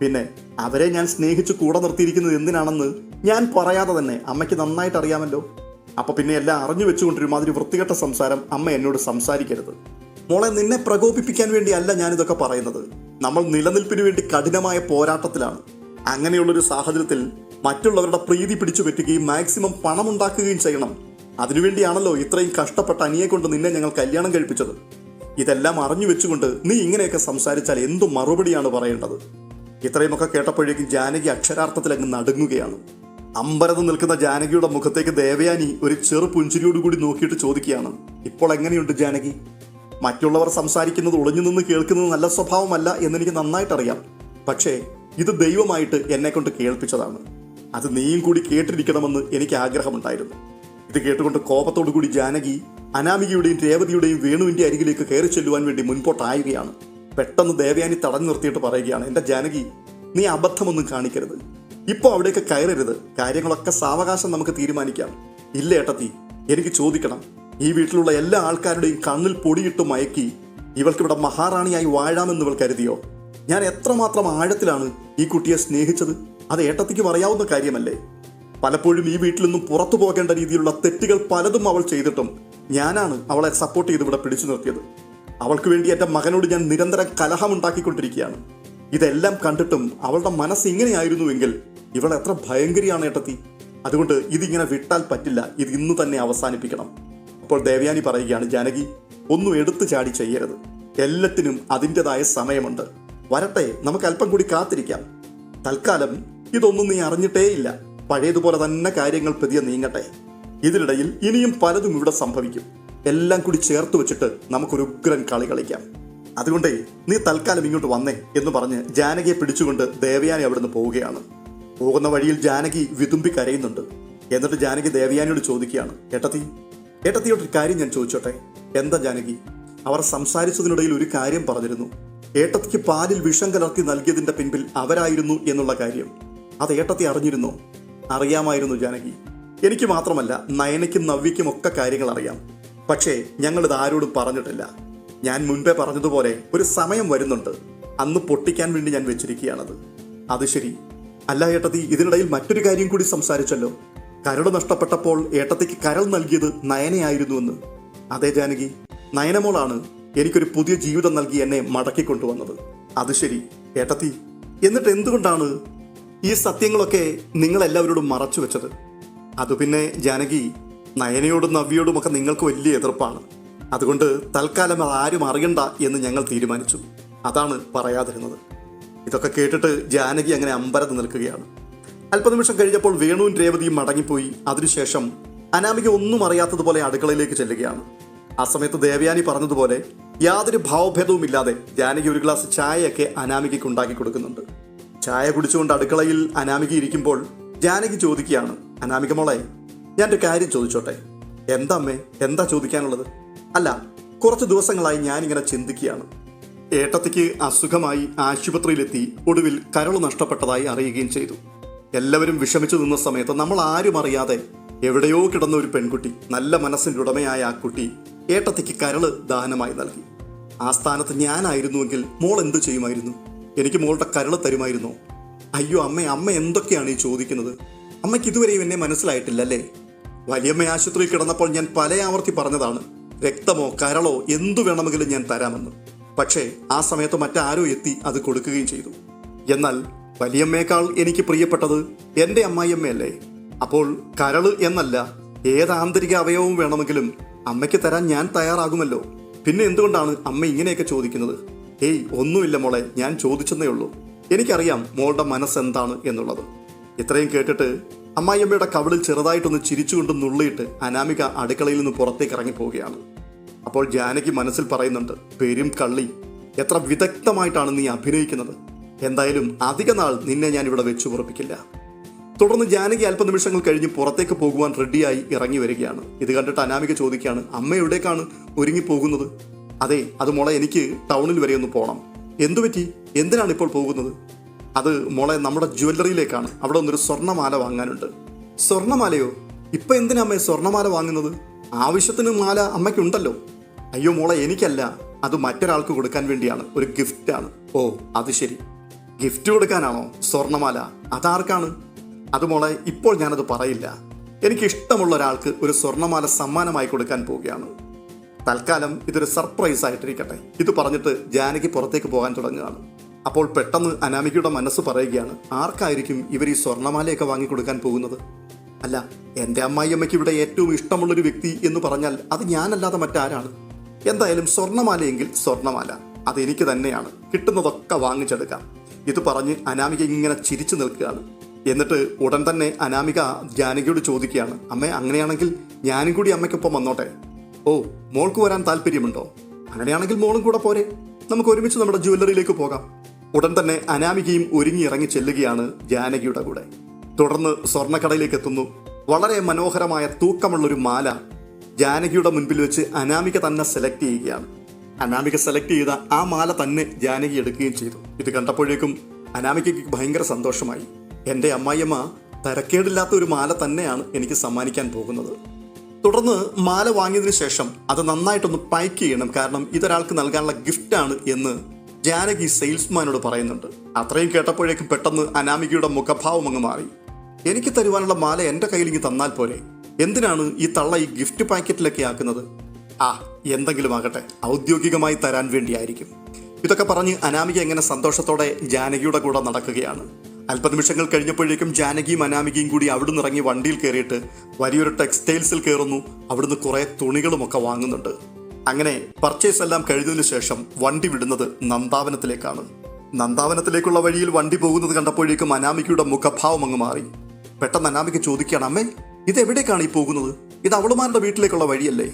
പിന്നെ അവരെ ഞാൻ സ്നേഹിച്ച് കൂടെ നിർത്തിയിരിക്കുന്നത് എന്തിനാണെന്ന് ഞാൻ പറയാതെ തന്നെ അമ്മയ്ക്ക് നന്നായിട്ട് അറിയാമല്ലോ. അപ്പൊ പിന്നെ എല്ലാം അറിഞ്ഞു വെച്ചുകൊണ്ടിരും മാതിരി വൃത്തികെട്ട സംസാരം അമ്മ എന്നോട് സംസാരിക്കരുത്. മോളെ നിന്നെ പ്രകോപിപ്പിക്കാൻ വേണ്ടിയല്ല ഞാനിതൊക്കെ പറയുന്നത്. നമ്മൾ നിലനിൽപ്പിന് വേണ്ടി കഠിനമായ പോരാട്ടത്തിലാണ്. അങ്ങനെയുള്ളൊരു സാഹചര്യത്തിൽ മറ്റുള്ളവരുടെ പ്രീതി പിടിച്ചു പറ്റുകയും മാക്സിമം പണമുണ്ടാക്കുകയും ചെയ്യണം. അതിനുവേണ്ടിയാണല്ലോ ഇത്രയും കഷ്ടപ്പെട്ട അനിയെ കൊണ്ട് നിന്നെ ഞങ്ങൾ കല്യാണം കഴിപ്പിച്ചത്. ഇതെല്ലാം അറിഞ്ഞു വെച്ചുകൊണ്ട് നീ ഇങ്ങനെയൊക്കെ സംസാരിച്ചാൽ എന്തു മറുപടിയാണ് പറയേണ്ടത്? ഇത്രയുമൊക്കെ കേട്ടപ്പോഴേക്കും ജാനകി അക്ഷരാർത്ഥത്തിൽ അങ്ങ് നടുങ്ങുകയാണ്. അമ്പരന്ന് നിൽക്കുന്ന ജാനകിയുടെ മുഖത്തേക്ക് ദേവയാനി ഒരു ചെറു പുഞ്ചിരിയോടുകൂടി നോക്കിയിട്ട് ചോദിക്കുകയാണ്. ഇപ്പോൾ എങ്ങനെയുണ്ട് ജാനകി? മറ്റുള്ളവർ സംസാരിക്കുന്നത് ഒളിഞ്ഞു നിന്ന് കേൾക്കുന്നത് നല്ല സ്വഭാവമല്ല എന്നെനിക്ക് നന്നായിട്ടറിയാം. പക്ഷേ ഇത് ദൈവമായിട്ട് എന്നെ കൊണ്ട് കേൾപ്പിച്ചതാണ്. അത് നീയും കൂടി കേട്ടിരിക്കണമെന്ന് എനിക്ക് ആഗ്രഹമുണ്ടായിരുന്നു. ഇത് കേട്ടുകൊണ്ട് കോപത്തോടു കൂടി ജാനകി അനാമികയുടെയും രേവതിയുടെയും വേണുവിന്റെ അരികിലേക്ക് കയറി ചെല്ലുവാൻ വേണ്ടി മുൻപോട്ടായുകയാണ്. പെട്ടെന്ന് ദേവയാനി തടഞ്ഞു നിർത്തിയിട്ട് പറയുകയാണ് എന്റെ ജാനകി നീ അബദ്ധമൊന്നും കാണിക്കരുത്. ഇപ്പോൾ അവിടേക്ക് കയറരുത്. കാര്യങ്ങളൊക്കെ സാവകാശം നമുക്ക് തീരുമാനിക്കാം. ഇല്ല ഏട്ടത്തി. എനിക്ക് ചോദിക്കണം. ഈ വീട്ടിലുള്ള എല്ലാ ആൾക്കാരുടെയും കണ്ണിൽ പൊടിയിട്ട് മയക്കി ഇവൾക്കിവിടെ മഹാറാണിയായി വാഴാമെന്ന് ഇവൾ കരുതിയോ? ഞാൻ എത്രമാത്രം ആഴത്തിലാണ് ഈ കുട്ടിയെ സ്നേഹിച്ചത്? അത് ഏട്ടത്തിക്ക് പറയാവുന്ന കാര്യമല്ലേ? പലപ്പോഴും ഈ വീട്ടിൽ നിന്നും പുറത്തു പോകേണ്ട രീതിയിലുള്ള തെറ്റുകൾ പലതും അവൾ ചെയ്തിട്ടും ഞാനാണ് അവളെ സപ്പോർട്ട് ചെയ്ത് ഇവിടെ പിടിച്ചു നിർത്തിയത്. അവൾക്ക് വേണ്ടി എന്റെ മകനോട് ഞാൻ നിരന്തരം കലഹം കലഹമുണ്ടാക്കിക്കൊണ്ടിരിക്കുകയാണ്. ഇതെല്ലാം കണ്ടിട്ടും അവളുടെ മനസ്സ് ഇങ്ങനെയായിരുന്നുവെങ്കിൽ ഇവൾ എത്ര ഭയങ്കരിയാണ് ഏട്ടത്തി. അതുകൊണ്ട് ഇതിങ്ങനെ വിട്ടാൽ പറ്റില്ല. ഇത് ഇന്ന് തന്നെ അവസാനിപ്പിക്കണം. അപ്പോൾ ദേവയാനി പറയുകയാണ് ജാനകി ഒന്നും എടുത്തു ചാടി ചെയ്യരുത്. എല്ലാത്തിനും അതിന്റെതായ സമയമുണ്ട്. വരട്ടെ നമുക്ക് അല്പം കൂടി കാത്തിരിക്കാം. തൽക്കാലം ഇതൊന്നും നീ അറിഞ്ഞിട്ടേയില്ല. പഴയതുപോലെ തന്നെ കാര്യങ്ങൾ പതിയെ നീങ്ങട്ടെ. ഇതിനിടയിൽ ഇനിയും പലതും ഇവിടെ സംഭവിക്കും. എല്ലാം കൂടി ചേർത്ത് വെച്ചിട്ട് നമുക്കൊരു ഉഗ്രൻ കളി കളിക്കാം. അതുകൊണ്ടേ നീ തൽക്കാലം ഇങ്ങോട്ട് വന്നേ എന്ന് പറഞ്ഞ് ജാനകിയെ പിടിച്ചുകൊണ്ട് ദേവയാനി അവിടുന്ന് പോവുകയാണ്. പോകുന്ന വഴിയിൽ ജാനകി വിതുമ്പി കരയുന്നുണ്ട്. എന്നിട്ട് ജാനകി ദേവയാനിയോട് ചോദിക്കുകയാണ് ഏട്ടത്തി ഏട്ടത്തിയോട്ടൊരു കാര്യം ഞാൻ ചോദിച്ചോട്ടെ? എന്താ ജാനകി? അവർ സംസാരിച്ചതിനിടയിൽ ഒരു കാര്യം പറഞ്ഞിരുന്നു. ഏട്ടത്തിക്ക് പാലിൽ വിഷം കലർത്തി നൽകിയതിന്റെ പിൻപിൽ അവരായിരുന്നു എന്നുള്ള കാര്യം. അത് ഏട്ടത്തി അറിഞ്ഞിരുന്നോ. അറിയാമായിരുന്നു ജാനകി. എനിക്ക് മാത്രമല്ല നയനയ്ക്കും നവ്യയ്ക്കും ഒക്കെ കാര്യങ്ങൾ അറിയാം. പക്ഷേ ഞങ്ങളിത് ആരോടും പറഞ്ഞിട്ടില്ല. ഞാൻ മുൻപേ പറഞ്ഞതുപോലെ ഒരു സമയം വരുന്നുണ്ട്. അന്ന് പൊട്ടിക്കാൻ വേണ്ടി ഞാൻ വെച്ചിരിക്കുകയാണത്. അത് ശരി. അല്ല ഏട്ടത്തി ഇതിനിടയിൽ മറ്റൊരു കാര്യം കൂടി സംസാരിച്ചല്ലോ. കരട് നഷ്ടപ്പെട്ടപ്പോൾ ഏട്ടത്തിക്ക് കരൾ നൽകിയത് നയനയായിരുന്നുവെന്ന് അതെ ജാനകി. നയനമോളാണ് എനിക്കൊരു പുതിയ ജീവിതം നൽകി എന്നെ മടക്കി കൊണ്ടുവന്നത് അത് ശരി. ഏട്ടത്തി എന്നിട്ട് എന്തുകൊണ്ടാണ് ഈ സത്യങ്ങളൊക്കെ നിങ്ങളെല്ലാവരോടും മറച്ചു വെച്ചത്. അത് പിന്നെ ജാനകി നയനയോടും നവ്യയോടുമൊക്കെ നിങ്ങൾക്ക് വലിയ എതിർപ്പാണ്. അതുകൊണ്ട് തൽക്കാലം അത് ആരും അറിയണ്ട എന്ന് ഞങ്ങൾ തീരുമാനിച്ചു. അതാണ് പറയാതിരുന്നത്. ഇതൊക്കെ കേട്ടിട്ട് ജാനകി അങ്ങനെ അമ്പരത്ത് നിൽക്കുകയാണ്. അല്പനിമിഷം കഴിഞ്ഞപ്പോൾ വേണുവും രേവതിയും മടങ്ങിപ്പോയി. അതിനുശേഷം അനാമിക ഒന്നും അറിയാത്തതുപോലെ അടുക്കളയിലേക്ക് ചെല്ലുകയാണ്. ആ സമയത്ത് ദേവയാനി പറഞ്ഞതുപോലെ യാതൊരു ഭാവഭേദവും ഇല്ലാതെ ജാനകി ഒരു ഗ്ലാസ് ചായയൊക്കെ അനാമികയ്ക്ക് ഉണ്ടാക്കി കൊടുക്കുന്നുണ്ട്. ചായ കുടിച്ചുകൊണ്ട് അടുക്കളയിൽ അനാമിക ഇരിക്കുമ്പോൾ ജാനകി ചോദിക്കുകയാണ് അനാമിക മോളെ ഞാൻ ഒരു കാര്യം ചോദിച്ചോട്ടെ? എന്താ അമ്മേ എന്താ ചോദിക്കാനുള്ളത്? അല്ല കുറച്ച് ദിവസങ്ങളായി ഞാനിങ്ങനെ ചിന്തിക്കുകയാണ്. ഏട്ടത്തിക്ക് അസുഖമായി ആശുപത്രിയിലെത്തി ഒടുവിൽ കരൾ നഷ്ടപ്പെട്ടതായി അറിയുകയും ചെയ്തു. എല്ലാവരും വിഷമിച്ചു നിന്ന സമയത്ത് നമ്മൾ ആരും അറിയാതെ എവിടെയോ കിടന്ന ഒരു പെൺകുട്ടി നല്ല മനസ്സിന്റെ ഉടമയായ ആ കുട്ടി ഏട്ടത്തിക്ക് കരൾ ദാനമായി നൽകി. ആ സ്ഥാനത്ത് ഞാനായിരുന്നുവെങ്കിൽ മോൾ എന്തു ചെയ്യുമായിരുന്നു? എനിക്ക് മോളുടെ കരൾ തരുമായിരുന്നു. അയ്യോ അമ്മ അമ്മ എന്തൊക്കെയാണ് ഈ ചോദിക്കുന്നത്? അമ്മയ്ക്ക് ഇതുവരെയും എന്നെ മനസ്സിലായിട്ടില്ല അല്ലേ? വലിയമ്മ ആശുപത്രിയിൽ കിടന്നപ്പോൾ ഞാൻ പല ആവർത്തി പറഞ്ഞതാണ് രക്തമോ കരളോ എന്തു വേണമെങ്കിലും ഞാൻ തരാമെന്ന്. പക്ഷേ ആ സമയത്ത് മറ്റാരോ എത്തി അത് കൊടുക്കുകയും ചെയ്തു. എന്നാൽ വലിയമ്മയേക്കാൾ എനിക്ക് പ്രിയപ്പെട്ടത് എന്റെ അമ്മായിയമ്മയല്ലേ? അപ്പോൾ കരൾ എന്നല്ല ഏത് ആന്തരിക അവയവവും വേണമെങ്കിലും അമ്മയ്ക്ക് തരാൻ ഞാൻ തയ്യാറാകുമല്ലോ. പിന്നെ എന്തുകൊണ്ടാണ് അമ്മ ഇങ്ങനെയൊക്കെ ചോദിക്കുന്നത്? ഏയ് ഒന്നുമില്ല മോളെ ഞാൻ ചോദിച്ചെന്നേ ഉള്ളൂ. എനിക്കറിയാം മോളുടെ മനസ്സെന്താണ് എന്നുള്ളത്. ഇത്രയും കേട്ടിട്ട് അമ്മായിയമ്മയുടെ കവിളിൽ ചെറുതായിട്ടൊന്ന് ചിരിച്ചുകൊണ്ട് നുള്ളിയിട്ട് അനാമിക അടുക്കളയിൽ നിന്ന് പുറത്തേക്ക് ഇറങ്ങി പോവുകയാണ് അപ്പോൾ ജാനകി മനസ്സിൽ പറയുന്നുണ്ട് പെരും കള്ളി എത്ര വിദഗ്ധമായിട്ടാണ് നീ അഭിനയിക്കുന്നത്. എന്തായാലും അധിക നാൾ നിന്നെ ഞാൻ ഇവിടെ വെച്ചു ഉറപ്പിക്കില്ല. തുടർന്ന് ജാനകി അല്പനിമിഷങ്ങൾ കഴിഞ്ഞ് പുറത്തേക്ക് പോകുവാൻ റെഡിയായി ഇറങ്ങി വരികയാണ്. ഇത് കണ്ടിട്ട് അനാമിക ചോദിക്കുകയാണ് അമ്മ എവിടേക്കാണ് ഒരുങ്ങി പോകുന്നത്? അതെ അത് മോളെ എനിക്ക് ടൗണിൽ വരെ ഒന്ന് പോകണം എന്തു പറ്റി? എന്തിനാണ് ഇപ്പോൾ പോകുന്നത്? അത് മോളെ നമ്മുടെ ജ്വല്ലറിയിലേക്കാണ്. അവിടെ ഒന്നൊരു സ്വർണമാല വാങ്ങാനുണ്ട്. സ്വർണമാലയോ? ഇപ്പൊ എന്തിനാ അമ്മേ സ്വർണമാല വാങ്ങുന്നത്? ആവശ്യത്തിന് മാല അമ്മയ്ക്കുണ്ടല്ലോ. അയ്യോ മോളെ എനിക്കല്ല. അത് മറ്റൊരാൾക്ക് കൊടുക്കാൻ വേണ്ടിയാണ്. ഒരു ഗിഫ്റ്റാണ് ഓ അത് ശരി. ഗിഫ്റ്റ് കൊടുക്കാനാണോ? സ്വർണമാല. അതാർക്കാണ്? അത് മോളെ ഇപ്പോൾ ഞാനത് പറയില്ല. എനിക്ക് ഇഷ്ടമുള്ള ഒരാൾക്ക് ഒരു സ്വർണമാല സമ്മാനമായി കൊടുക്കാൻ പോവുകയാണ്. തൽക്കാലം ഇതൊരു സർപ്രൈസ് ആയിട്ടിരിക്കട്ടെ. ഇത് പറഞ്ഞിട്ട് ജാനകി പുറത്തേക്ക് പോകാൻ തുടങ്ങുകയാണ്. അപ്പോൾ പെട്ടെന്ന് അനാമികയുടെ മനസ്സ് പറയുകയാണ് ആർക്കായിരിക്കും ഇവർ ഈ സ്വർണമാലയൊക്കെ വാങ്ങിക്കൊടുക്കാൻ പോകുന്നത്? അല്ല എന്റെ അമ്മായിയമ്മയ്ക്ക് ഇവിടെ ഏറ്റവും ഇഷ്ടമുള്ളൊരു വ്യക്തി എന്ന് പറഞ്ഞാൽ അത് ഞാനല്ലാതെ മറ്റാരാണ്. എന്തായാലും സ്വർണമാലയെങ്കിൽ സ്വർണമാല അതെനിക്ക് തന്നെയാണ്. കിട്ടുന്നതൊക്കെ വാങ്ങിച്ചെടുക്കാം. ഇത് പറഞ്ഞ് അനാമിക ഇങ്ങനെ ചിരിച്ചു നിൽക്കുകയാണ്. എന്നിട്ട് ഉടൻ തന്നെ അനാമിക ജാനകിയോട് ചോദിക്കുകയാണ് അമ്മേ അങ്ങനെയാണെങ്കിൽ ഞാനും കൂടി അമ്മയ്ക്കൊപ്പം വന്നോട്ടെ? ഓ മോൾക്ക് വരാൻ താല്പര്യമുണ്ടോ? അങ്ങനെയാണെങ്കിൽ മോളും കൂടെ പോരെ. നമുക്ക് ഒരുമിച്ച് നമ്മുടെ ജുവല്ലറിയിലേക്ക് പോകാം. ഉടൻ തന്നെ അനാമികയും ഒരുങ്ങി ഇറങ്ങി ചെല്ലുകയാണ് ജാനകിയുടെ കൂടെ. തുടർന്ന് സ്വർണക്കടയിലേക്ക് എത്തുന്നു. വളരെ മനോഹരമായ തൂക്കമുള്ളൊരു മാല ജാനകിയുടെ മുൻപിൽ വെച്ച് അനാമിക തന്നെ സെലക്ട് ചെയ്യുകയാണ്. അനാമിക സെലക്ട് ചെയ്ത ആ മാല തന്നെ ജാനകി എടുക്കുകയും ചെയ്തു. ഇത് കണ്ടപ്പോഴേക്കും അനാമികയ്ക്ക് ഭയങ്കര സന്തോഷമായി. എന്റെ അമ്മായിയമ്മ തരക്കേടില്ലാത്ത ഒരു മാല തന്നെയാണ് എനിക്ക് സമ്മാനിക്കാൻ പോകുന്നത്. തുടർന്ന് മാല വാങ്ങിയതിനു ശേഷം അത് നന്നായിട്ടൊന്ന് പാക്ക് ചെയ്യണം. കാരണം ഇതൊരാൾക്ക് നൽകാനുള്ള ഗിഫ്റ്റാണ് എന്ന് ജാനകി സെയിൽസ്മാനോട് പറയുന്നുണ്ട്. അത്രയും കേട്ടപ്പോഴേക്കും പെട്ടെന്ന് അനാമികയുടെ മുഖഭാവം അങ്ങ് മാറി. എനിക്ക് തരുവാനുള്ള മാല എന്റെ കയ്യിൽ തന്നാൽ പോരെ. എന്തിനാണ് ഈ തള്ള ഈ ഗിഫ്റ്റ് പാക്കറ്റിലൊക്കെ ആക്കുന്നത്? ആ എന്തെങ്കിലും ആകട്ടെ. ഔദ്യോഗികമായി തരാൻ വേണ്ടിയായിരിക്കും. ഇതൊക്കെ പറഞ്ഞ് അനാമിക എങ്ങനെ സന്തോഷത്തോടെ ജാനകിയുടെ കൂടെ നടക്കുകയാണ്. അല്പനിമിഷങ്ങൾ കഴിഞ്ഞപ്പോഴേക്കും ജാനകിയും അനാമികയും കൂടി അവിടുന്ന് ഇറങ്ങി വണ്ടിയിൽ കയറിയിട്ട് വലിയൊരു ടെക്സ്റ്റൈൽസിൽ കയറുന്നു. അവിടുന്ന് കുറേ തുണികളുമൊക്കെ വാങ്ങുന്നുണ്ട്. അങ്ങനെ പർച്ചേസ് എല്ലാം കഴിഞ്ഞതിന് ശേഷം വണ്ടി വിടുന്നത് നന്ദാവനത്തിലേക്കാണ്. നന്ദാവനത്തിലേക്കുള്ള വഴിയിൽ വണ്ടി പോകുന്നത് കണ്ടപ്പോഴേക്കും അനാമികയുടെ മുഖഭാവം അങ്ങ് മാറി. പെട്ടെന്ന് അനാമിക ചോദിക്കുകയാണ് അമ്മേ ഇത് എവിടേക്കാണ് ഈ പോകുന്നത്? ഇത് അവളുമാരുടെ വീട്ടിലേക്കുള്ള വഴിയല്ലേ?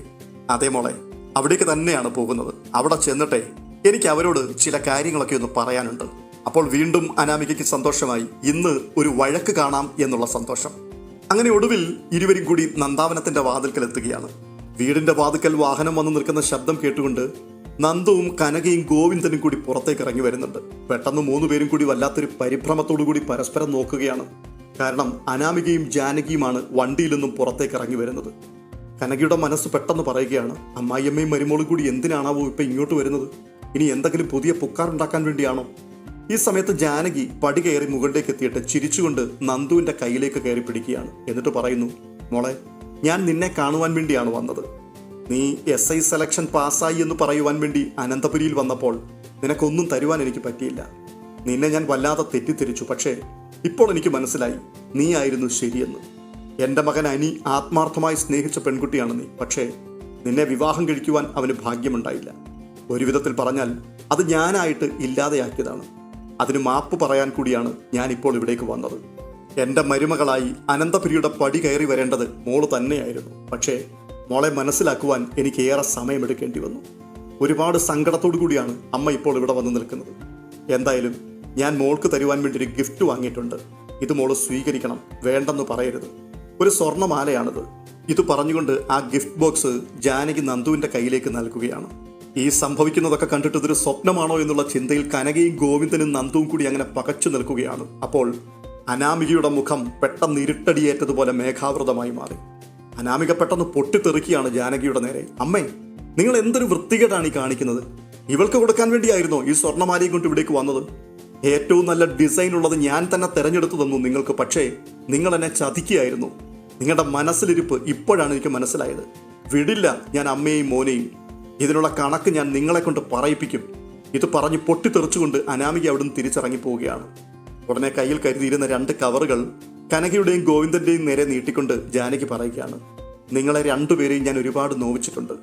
അതേ മോളെ അവിടേക്ക് തന്നെയാണ് പോകുന്നത്. അവിടെ ചെന്നിട്ടെ എനിക്ക് അവരോട് ചില കാര്യങ്ങളൊക്കെ ഒന്ന് പറയാനുണ്ട്. അപ്പോൾ വീണ്ടും അനാമികയ്ക്ക് സന്തോഷമായി. ഇന്ന് ഒരു വഴക്ക് കാണാം എന്നുള്ള സന്തോഷം. അങ്ങനെ ഒടുവിൽ ഇരുവരും കൂടി നന്ദാവനത്തിന്റെ വാതിൽക്കൽ എത്തുകയാണ്. വീടിന്റെ വാതിക്കൽ വാഹനം വന്ന് നിൽക്കുന്ന ശബ്ദം കേട്ടുകൊണ്ട് നന്ദുവും കനകയും ഗോവിന്ദനും കൂടി പുറത്തേക്ക് ഇറങ്ങി വരുന്നുണ്ട്. പെട്ടെന്ന് മൂന്ന് പേരും കൂടി വല്ലാത്തൊരു പരിഭ്രമത്തോടു കൂടി പരസ്പരം നോക്കുകയാണ്. കാരണം അനാമികയും ജാനകിയുമാണ് വണ്ടിയിൽ നിന്നും പുറത്തേക്ക് ഇറങ്ങി വരുന്നത്. കനകയുടെ മനസ്സ് പെട്ടെന്ന് പറയുകയാണ് അമ്മായിയമ്മയും മരുമോളും കൂടി എന്തിനാണാവോ ഇപ്പൊ ഇങ്ങോട്ട് വരുന്നത്? ഇനി എന്തെങ്കിലും പുതിയ പുക്കാറുണ്ടാക്കാൻ വേണ്ടിയാണോ? ഈ സമയത്ത് ജാനകി പടി കയറി മുകളിലേക്ക് എത്തിയിട്ട് ചിരിച്ചുകൊണ്ട് നന്ദുവിന്റെ കയ്യിലേക്ക് കയറി പിടിക്കുകയാണ്. എന്നിട്ട് പറയുന്നു മോളെ ഞാൻ നിന്നെ കാണുവാൻ വേണ്ടിയാണ് വന്നത്. നീ എസ് ഐ സെലക്ഷൻ പാസ്സായി എന്ന് പറയുവാൻ വേണ്ടി അനന്തപുരിയിൽ വന്നപ്പോൾ നിനക്കൊന്നും തരുവാൻ എനിക്ക് പറ്റിയില്ല. നിന്നെ ഞാൻ വല്ലാതെ തെറ്റിദ്ധരിച്ചു. പക്ഷേ ഇപ്പോൾ എനിക്ക് മനസ്സിലായി നീ ആയിരുന്നു ശരിയെന്ന്. എന്റെ മകൻ അനി ആത്മാർത്ഥമായി സ്നേഹിച്ച പെൺകുട്ടിയാണ് നീ. പക്ഷേ നിന്നെ വിവാഹം കഴിക്കുവാൻ അവന് ഭാഗ്യമുണ്ടായില്ല. ഒരു വിധത്തിൽ പറഞ്ഞാൽ അത് ഞാനായിട്ട് ഇല്ലാതെയാക്കിയതാണ്. അതിന് മാപ്പ് പറയാൻ കൂടിയാണ് ഞാനിപ്പോൾ ഇവിടേക്ക് വന്നത്. എന്റെ മരുമകളായി അനന്തപുരിയുടെ പടി കയറി വരേണ്ടത് മോൾ തന്നെയായിരുന്നു. പക്ഷേ മോളെ മനസ്സിലാക്കുവാൻ എനിക്ക് ഏറെ സമയമെടുക്കേണ്ടി വന്നു. ഒരുപാട് സങ്കടത്തോടു കൂടിയാണ് അമ്മ ഇപ്പോൾ ഇവിടെ വന്ന് നിൽക്കുന്നത്. എന്തായാലും ഞാൻ മോൾക്ക് തരുവാൻ വേണ്ടി ഒരു ഗിഫ്റ്റ് വാങ്ങിയിട്ടുണ്ട്. ഇത് മോൾ സ്വീകരിക്കണം വേണ്ടെന്ന് പറയരുത്. ഒരു സ്വർണമാലയാണിത്. ഇത് പറഞ്ഞുകൊണ്ട് ആ ഗിഫ്റ്റ് ബോക്സ് ജാനകി നന്ദുവിന്റെ കയ്യിലേക്ക് നൽകുകയാണ്. ഈ സംഭവിക്കുന്നതൊക്കെ കണ്ടിട്ട് ഇതൊരു സ്വപ്നമാണോ എന്നുള്ള ചിന്തയിൽ കനകയും ഗോവിന്ദനും നന്ദുവും കൂടി അങ്ങനെ പകച്ചു നിൽക്കുകയാണ്. അപ്പോൾ അനാമികയുടെ മുഖം പെട്ടെന്ന് ഇരുട്ടടിയേറ്റതുപോലെ മേഘാവൃതമായി മാറി. അനാമിക പെട്ടെന്ന് പൊട്ടിത്തെറിക്കുകയാണ് ജാനകിയുടെ നേരെ. അമ്മേ നിങ്ങൾ എന്തൊരു വൃത്തികേടാണ് ഈ കാണിക്കുന്നത്? ഇവൾക്ക് കൊടുക്കാൻ വേണ്ടിയായിരുന്നോ ഈ സ്വർണമാലയും കൊണ്ട് ഇവിടേക്ക് വന്നത്? ഏറ്റവും നല്ല ഡിസൈൻ ഉള്ളത് ഞാൻ തന്നെ തെരഞ്ഞെടുത്തു തന്നു നിങ്ങൾക്ക് പക്ഷേ നിങ്ങൾ എന്നെ ചതിക്കുകയായിരുന്നു. നിങ്ങളുടെ മനസ്സിലിരിപ്പ് ഇപ്പോഴാണ് എനിക്ക് മനസ്സിലായത്. വിടില്ല ഞാൻ അമ്മയെയും മോനെയും. ഇതിനുള്ള കണക്ക് ഞാൻ നിങ്ങളെ കൊണ്ട് പറയിപ്പിക്കും. ഇത് പറഞ്ഞ് പൊട്ടിത്തെറിച്ചുകൊണ്ട് അനാമിക അവിടുന്ന് തിരിച്ചിറങ്ങി പോവുകയാണ്. ഉടനെ കയ്യിൽ കരുതിയിരുന്ന രണ്ട് കവറുകൾ കനകയുടെയും ഗോവിന്ദന്റെയും നേരെ നീട്ടിക്കൊണ്ട് ജാനകി പറയുകയാണ് നിങ്ങളെ രണ്ടുപേരെയും ഞാൻ ഒരുപാട് നോവിച്ചിട്ടുണ്ട്.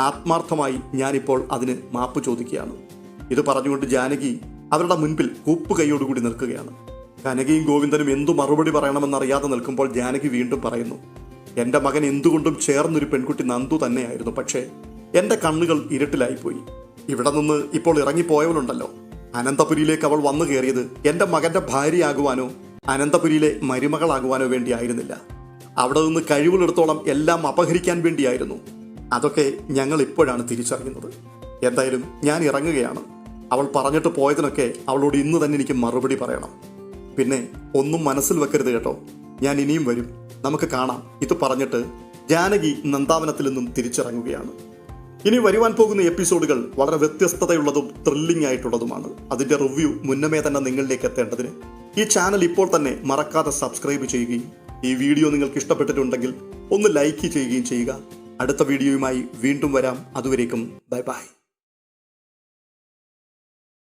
ആത്മാർത്ഥമായി ഞാനിപ്പോൾ അതിന് മാപ്പ് ചോദിക്കുകയാണ്. ഇത് പറഞ്ഞുകൊണ്ട് ജാനകി അവരുടെ മുൻപിൽ കൂപ്പ് കൈയോടുകൂടി നിൽക്കുകയാണ്. കനകയും ഗോവിന്ദനും എന്തു മറുപടി പറയണമെന്നറിയാതെ നിൽക്കുമ്പോൾ ജാനകി വീണ്ടും പറയുന്നു എന്റെ മകൻ എന്തുകൊണ്ടും ചേർന്നൊരു പെൺകുട്ടി നന്ദു തന്നെയായിരുന്നു. പക്ഷേ എന്റെ കണ്ണുകൾ ഇരുട്ടിലായിപ്പോയി. ഇവിടെ നിന്ന് ഇപ്പോൾ ഇറങ്ങിപ്പോയവളുണ്ടല്ലോ അനന്തപുരിയിലേക്ക് അവൾ വന്നു കയറിയത് എന്റെ മകന്റെ ഭാര്യയാകുവാനോ അനന്തപുരിയിലെ മരുമകളാകുവാനോ വേണ്ടിയായിരുന്നില്ല. അവിടെ നിന്ന് കഴിവുള്ളിടത്തോളം എല്ലാം അപഹരിക്കാൻ വേണ്ടിയായിരുന്നു. അതൊക്കെ ഞങ്ങൾ ഇപ്പോഴാണ് തിരിച്ചറിയുന്നത്. എന്തായാലും ഞാൻ ഇറങ്ങുകയാണ്. അവൾ പറഞ്ഞിട്ട് പോയതിനൊക്കെ അവളോട് ഇന്ന് തന്നെ എനിക്ക് മറുപടി പറയണം. പിന്നെ ഒന്നും മനസ്സിൽ വെക്കരുത് കേട്ടോ. ഞാൻ ഇനിയും വരും. നമുക്ക് കാണാം. ഇത് പറഞ്ഞിട്ട് ജാനകി നന്ദാവനത്തിൽ നിന്നും തിരിച്ചിറങ്ങുകയാണ്. ഇനി വരുവാൻ പോകുന്ന എപ്പിസോഡുകൾ വളരെ വ്യത്യസ്തതയുള്ളതും ത്രില്ലിംഗ് ആയിട്ടുള്ളതുമാണ്. അതിന്റെ റിവ്യൂ മുന്നമേ തന്നെ നിങ്ങളിലേക്ക് എത്തേണ്ടതിന് ഈ ചാനൽ ഇപ്പോൾ തന്നെ മറക്കാതെ സബ്സ്ക്രൈബ് ചെയ്യുകയും ഈ വീഡിയോ നിങ്ങൾക്ക് ഇഷ്ടപ്പെട്ടിട്ടുണ്ടെങ്കിൽ ഒന്ന് ലൈക്ക് ചെയ്യുകയും ചെയ്യുക. അടുത്ത വീഡിയോയുമായി വീണ്ടും വരാം. അതുവരേക്കും ബൈ ബൈ.